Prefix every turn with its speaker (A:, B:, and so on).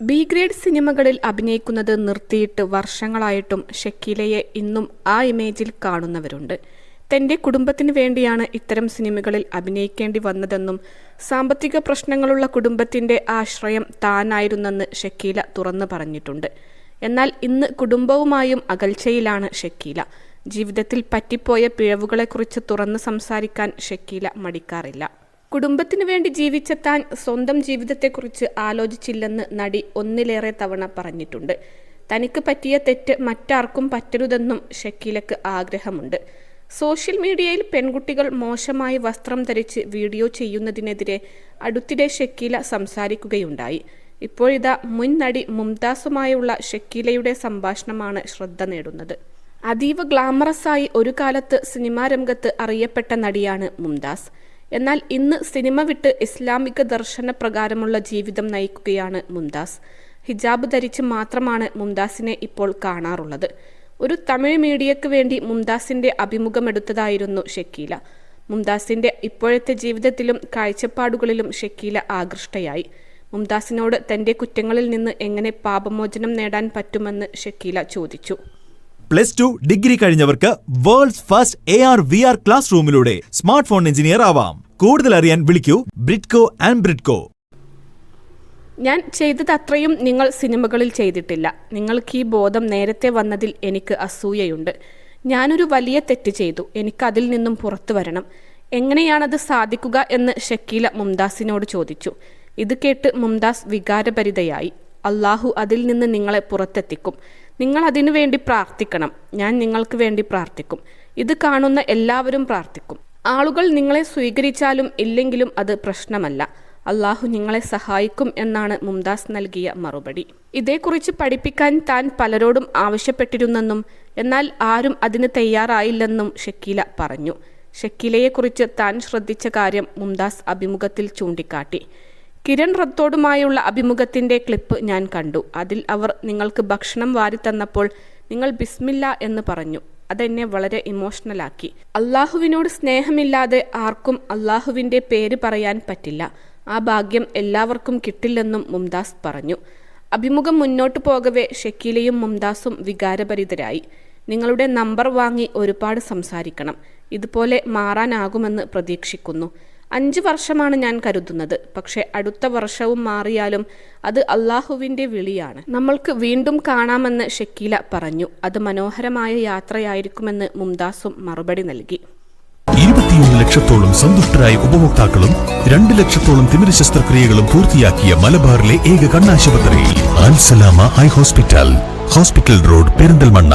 A: B grade സിനിമകളിൽ അഭിനയിക്കുന്നത് നിർത്തിയിട്ട് വർഷങ്ങളായിട്ടും ഷക്കീലയെ ഇന്നും ആ ഇമേജിൽ കാണുന്നവരുണ്ട്. തന്റെ കുടുംബത്തിന് വേണ്ടിയാണ് ഇത്തരം സിനിമകളിൽ അഭിനയിക്കേണ്ടി വന്നതെന്നും സാമ്പത്തിക പ്രശ്നങ്ങളുള്ള കുടുംബത്തിന്റെ ആശ്രയം താനായിരുന്നെന്ന് ഷക്കീല തുറന്നു പറഞ്ഞിട്ടുണ്ട്. എന്നാൽ ഇന്ന് കുടുംബവുമായും അകൽച്ചയിലാണ് ഷക്കീല. ജീവിതത്തിൽ പറ്റിപ്പോയ പിഴവുകളെക്കുറിച്ച് തുറന്ന് സംസാരിക്കാൻ ഷക്കീല മടിക്കാറില്ല. കുടുംബത്തിനു വേണ്ടി ജീവിച്ച താൻ സ്വന്തം ജീവിതത്തെക്കുറിച്ച് ആലോചിച്ചില്ലെന്ന് നടി ഒന്നിലേറെ തവണ പറഞ്ഞിട്ടുണ്ട്. തനിക്ക് പറ്റിയ തെറ്റ് മറ്റാർക്കും പറ്റരുതെന്നും ഷക്കീലക്ക് ആഗ്രഹമുണ്ട്. സോഷ്യൽ മീഡിയയിൽ പെൺകുട്ടികൾ മോശമായി വസ്ത്രം ധരിച്ച് വീഡിയോ ചെയ്യുന്നതിനെതിരെ അടുത്തിടെ ഷക്കീല സംസാരിക്കുകയുണ്ടായി. ഇപ്പോഴിതാ മുൻ നടി മുംതാസുമായുള്ള ഷക്കീലയുടെ സംഭാഷണമാണ് ശ്രദ്ധ നേടുന്നത്. അതീവ ഗ്ലാമറസായി ഒരു കാലത്ത് സിനിമാ രംഗത്ത് അറിയപ്പെട്ട നടിയാണ് മുംതാസ്. എന്നാൽ ഇന്ന് സിനിമ വിട്ട് ഇസ്ലാമിക ദർശന പ്രകാരമുള്ള ജീവിതം നയിക്കുകയാണ് മുംതാസ്. ഹിജാബ് ധരിച്ച് മാത്രമാണ് മുംതാസിനെ ഇപ്പോൾ കാണാറുള്ളത്. ഒരു തമിഴ് മീഡിയയ്ക്ക് വേണ്ടി മുംതാസിന്റെ അഭിമുഖമെടുത്തതായിരുന്നു ഷക്കീല. മുംതാസിന്റെ ഇപ്പോഴത്തെ ജീവിതത്തിലും കാഴ്ചപ്പാടുകളിലും ഷക്കീല ആകൃഷ്ടയായി. മുംതാസിനോട് തന്റെ കുറ്റങ്ങളിൽ നിന്ന് എങ്ങനെ പാപമോചനം നേടാൻ പറ്റുമെന്ന് ഷക്കീല ചോദിച്ചു.
B: Plus two degree കഴിഞ്ഞവർക്ക് world's first A R V R class റൂമിലൂടെ smart phone engineer ആവാം. കൂടുതൽ അറിയാൻ വിളിക്കൂ ബ്രിഡ്കോ ആൻഡ് ബ്രിഡ്കോ
A: ഞാൻ ചെയ്തത് അത്രയും നിങ്ങൾ സിനിമകളിൽ ചെയ്തിട്ടില്ല. നിങ്ങൾക്ക് ഈ ബോധം നേരത്തെ വന്നതിൽ എനിക്ക് അസൂയയുണ്ട്. ഞാനൊരു വലിയ തെറ്റ് ചെയ്തു. എനിക്ക് അതിൽ നിന്നും പുറത്തു വരണം. എങ്ങനെയാണത് സാധിക്കുക എന്ന് ഷക്കീല മുംതാസിനോട് ചോദിച്ചു. ഇത് കേട്ട് മുംതാസ് വികാരഭരിതയായി. അള്ളാഹു അതിൽ നിന്ന് നിങ്ങളെ പുറത്തെത്തിക്കും. നിങ്ങൾ അതിനു വേണ്ടി പ്രാർത്ഥിക്കണം. ഞാൻ നിങ്ങൾക്ക് വേണ്ടി പ്രാർത്ഥിക്കും. ഇത് കാണുന്ന എല്ലാവരും പ്രാർത്ഥിക്കും. ആളുകൾ നിങ്ങളെ സ്വീകരിച്ചാലും ഇല്ലെങ്കിലും അത് പ്രശ്നമല്ല. അള്ളാഹു നിങ്ങളെ സഹായിക്കും എന്നാണ് മുംതാസ് നൽകിയ മറുപടി. ഇതേക്കുറിച്ച് പഠിപ്പിക്കാൻ താൻ പലരോടും ആവശ്യപ്പെട്ടിരുന്നെന്നും എന്നാൽ ആരും അതിന് തയ്യാറായില്ലെന്നും ഷക്കീല പറഞ്ഞു. ഷക്കീലയെക്കുറിച്ച് താൻ ശ്രദ്ധിച്ച കാര്യം മുംതാസ് അഭിമുഖത്തിൽ ചൂണ്ടിക്കാട്ടി. കിരൺ റത്തോടുമായുള്ള അഭിമുഖത്തിന്റെ ക്ലിപ്പ് ഞാൻ കണ്ടു. അതിൽ അവർ നിങ്ങൾക്ക് ഭക്ഷണം വാരി തന്നപ്പോൾ നിങ്ങൾ ബിസ്മില്ല എന്ന് പറഞ്ഞു. അതെന്നെ വളരെ ഇമോഷണലാക്കി അള്ളാഹുവിനോട് സ്നേഹമില്ലാതെ ആർക്കും അള്ളാഹുവിന്റെ പേര് പറയാൻ പറ്റില്ല. ആ ഭാഗ്യം എല്ലാവർക്കും കിട്ടില്ലെന്നും മുംതാസ് പറഞ്ഞു. അഭിമുഖം മുന്നോട്ടു പോകവേ ഷക്കീലയും മുംതാസും വികാരഭരിതരായി. നിങ്ങളുടെ നമ്പർ വാങ്ങി ഒരുപാട് സംസാരിക്കണം. ഇതുപോലെ മാറാനാകുമെന്ന് പ്രതീക്ഷിക്കുന്നു. അഞ്ച് വർഷമാണ് ഞാൻ കരുതുന്നത്. പക്ഷേ അടുത്ത വർഷവും മാറിയാലും അത് അള്ളാഹുവിന്റെ വിളിയാണ്. നമ്മൾക്ക് വീണ്ടും കാണാമെന്ന് ഷക്കീല പറഞ്ഞു. അത് മനോഹരമായ യാത്രയായിരിക്കുമെന്ന് മുംതാസും മറുപടി നൽകി.
C: ഇരുപത്തിയൊന്ന് ലക്ഷത്തോളം സന്തുഷ്ടരായ ഉപഭോക്താക്കളും രണ്ട് ലക്ഷത്തോളം തിമിര ശസ്ത്രക്രിയകളും പൂർത്തിയാക്കിയ മലബാറിലെ ഏക കണ്ണാശുപത്രി Alsalama eye hospital. Hospital road Perinthalmanna.